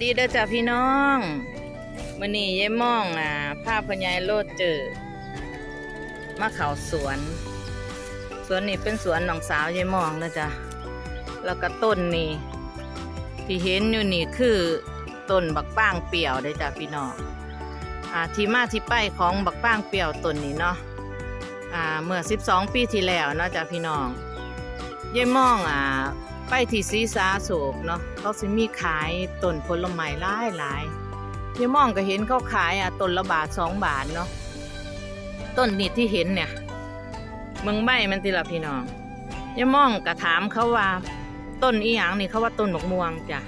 ดีเด้อจ้าพี่น้องมื้อนี้ยายม่องอ่าภาพพญายโลดเจอมาเขาสวน สวนนี้เป็นสวนน้องสาวยายม่องนะจ้ะแล้วก็ต้นนี้ที่เห็นอยู่นี่คือต้นบักป้างเปี่ยวเด้จ้าพี่น้องอ่าที่มาที่ไปของบักป้างเปี่ยวต้นนี้เนาะอ่าเมื่อ 12 ปีที่แล้วเนาะจ้าพี่น้องยายม่องอ่า ไปที่ซีซาโศกเนาะเขาสิมีขายต้นผลไม้หลายหลายยายม่องก็เห็นเขาขายอะต้นละบาทสองบาทเนาะต้นนี้ที่เห็นเนี่ยเมืองใบมันติละพี่น้องยายม่องก็ถามเขาว่า ต้นอีหยังนี่เขาว่าต้นบักม่วงจ้ะ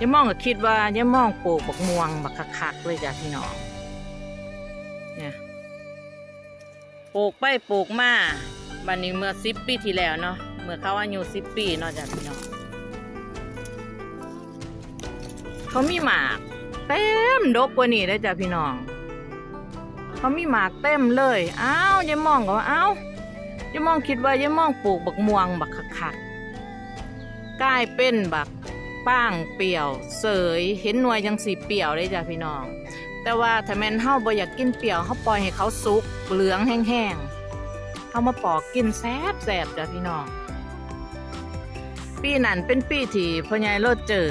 ยายม่องก็คิดว่ายายม่องปลูกบักม่วงบักคักๆเลยจ้ะพี่น้องเนี่ยปลูกไปปลูกมาบันนี้เมื่อสิบปีที่แล้วเนาะ เมื่อเขาอายุสิบปีเนาะจ้ะพี่น้องเขามีหมากเต็มดกกว่านี้ได้จ้ะพี่น้อง เขามีหมากเต็มเลยอ้าวยายมองก็ว่าอ้าวยายมองคิดว่ายายมองปลูกบักม่วงบักคักๆกลายเป็นบักป้างเปี่ยวเสยเห็นหน่วยยังสีเปี่ยวได้จ้ะพี่น้อง แต่ว่าถ้าแม่นเฮาบ่อยากกินเปรี้ยวเฮาปล่อยให้เขาสุกเหลืองแห้งๆเขามาปอกกินแซบแซบจ้ะพี่น้อง ปีนั้นเป็นปีที่พ่อใหญ่โลดเจอ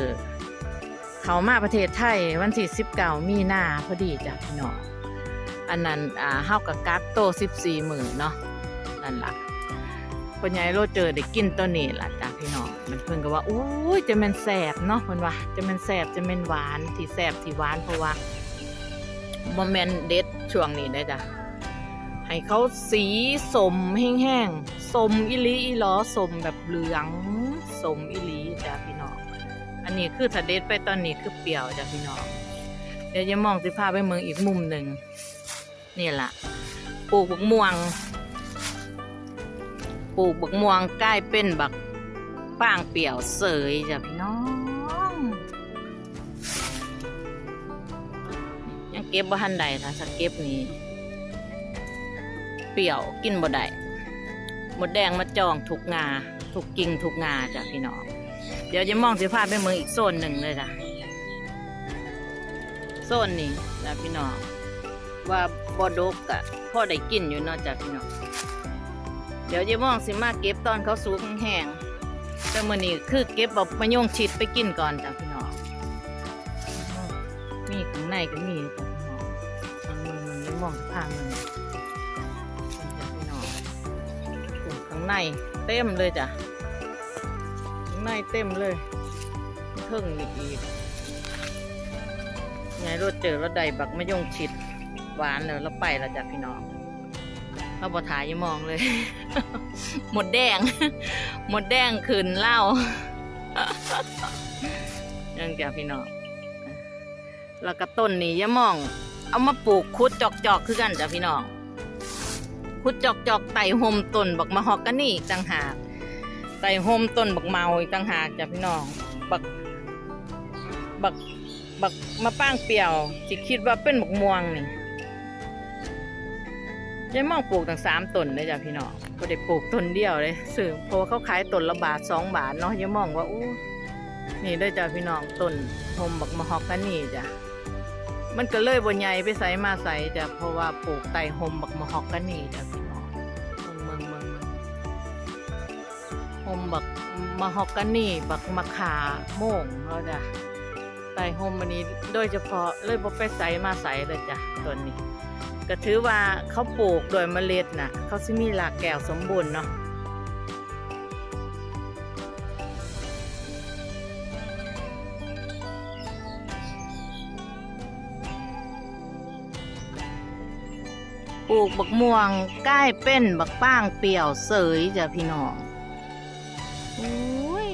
เขามาประเทศไทยวันที่สิบเก้ามีนาพอดีจ้ะพี่น้องอันนั้นอ่าเฮากับกักโตสิบสี่หมื่นเนาะนั่นล่ะพ่อใหญ่โลดเจอได้กินตัวนี้ล่ะจ้ะพี่น้องมันเพิ่นก็ว่าอู้ยจะแม่นแสบเนาะเพิ่นว่าจะแม่นแสบจะแม่นหวานที่แสบที่หวานเพราะว่าบ่แม่นเด็ดช่วงนี้ได้จ้ะให้เขาสีสมแห้งๆสมอิลีอีหลอสมแบบเหลือง สมอิลีจ้ะพี่น้อง อันนี้คือถ้าเด็ดไปตอนนี้คือเปรี้ยวจ้ะพี่น้อง เดี๋ยวจะมองสิพาไปเมืองอีกมุมหนึ่งนี่แหละปลูกบักม่วง ปลูกบักม่วงใกล้เป็นบักป้างเปรี้ยวเสยจ้ะพี่น้อง ยังเก็บบ่ทันใดถ้าจะเก็บนี้ เปรี้ยวกินบ่ได้ หมดแดงมาจองถูกงาถูกกิ่งถูกงาจ้ะพี่น้อง เดี๋ยวจะมองสิพาไปเมืองอีกโซนหนึ่งเลยจ้ะโซนนี้จ้ะพี่น้อง ว่าบอดกกะพ่อได้กินอยู่เนอกจากพี่น้องเดี๋ยวจะมองสิมาเก็บตอนเขาสูงแห้งแต่มื่อนี้คือเก็บแบบมะยงชิดไปกินก่อนจ้ะพี่น้องมีข้างในก็มีจ้ะพี่น้องทางมันมันมองทางมัน ในเต็มเลยจ้ะในเต็มเลยเพิ่งนี่อีกไงรถเจอรถใดบักไมะยงชิดหวานเลยแล้วไปแล้วจ้ะพี่น้องเราบอถ่ายยังมองเลย หมดแดง หมดแดงขืนเหล้ายังจ้ะพี่น้องแล้วก็ต้นนี้อยามอง เอามาปลูกคุดจอกๆคือกันจ้ะพี่น้อง พุดจอกจอกไต่โฮมต้นบักมะฮอกกานี่อีกต่างหากไต่โฮมต้นบักเมาอีกต่างหากจ้ะพี่น้องบักบักบักมะป้างเปียวจิคิดว่าเป็นบักม่วงนี่ยายมองปลูกตั้งสามต้นเลยจ้ะพี่น้องก็ได้ปลูกต้นเดียวเลยสื่อเพราะว่าเขาขายต้นละบาทสองบาทเนาะยายมองว่าอู้นี่ได้จ้ะพี่น้องต้นโฮมบักมะฮอกกานี่จ้ะ มันก็เลยบนใหญ่ไปใส่มาใส่จ้ะเพราะว่าปลูกไต่โฮมบักมะฮอกกานี่จ้ะพี่น้องเมืองเมืองเมืองโฮมบักมะฮอกกานี่ บักมะขาโม่งเราจ้ะไต่โฮมอันนี้โดยเฉพาะเลยบไปใส่มาใส่เลยจ้ะตัวนี้ ก็ถือว่าเขาปลูกโดยเมล็ดน่ะ เขาสิมีหลากแก้วสมบูรณ์เนาะ ปลูกบักม่วงใกล้เป็นบักป้างเปี่ยวเสยจ้ะพี่น้องโอ้ย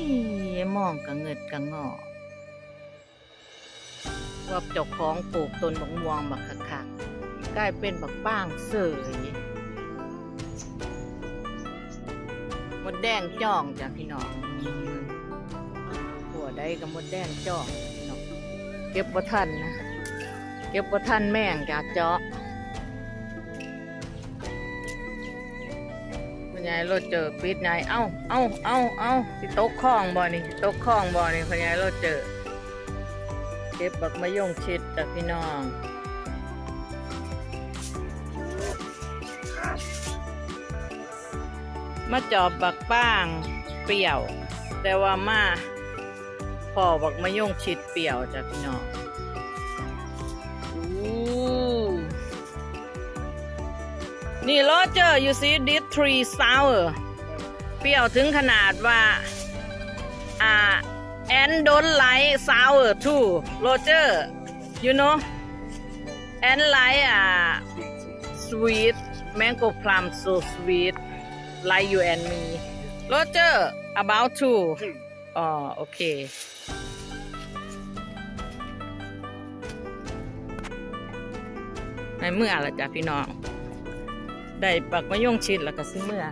มองกระเงิดกระงอว่าเจ้าของปลูกต้นบักม่วงบักคักๆใกล้เป็นบักป้างเสยมดแดงจ้องจ้ะพี่น้องหัวได้กับมดแดงจ้องพี่น้องเก็บบ่ทันนะ เก็บบ่ทันแม่งจ้ะเจาะ ยายรถเจอปิดยายเอ้าเอ้าเอ้าเอ้าสิตกคลองบ่นี่สิตกคลองบ่นี่คุณยายรถเจอเก็บบักมะยงชิดจ้ะพี่น้องมาจอบบักป้างเปรี้ยว แต่ว่ามาพอบักมะยงชิดเปรี้ยวจ้ะพี่น้อง นี่โรเจอร์ you see this tree sour เปรี้ยวถึงขนาดว่า อ่า and don't like sour too Roger you know and like อ่า sweet mango plum so sweet like you and me Roger about to อ๋อโอเค ในเมื่อละจ้ะพี่น้อง ได้ปักมะยงชิดแล้วก็ซื้อเมื่อ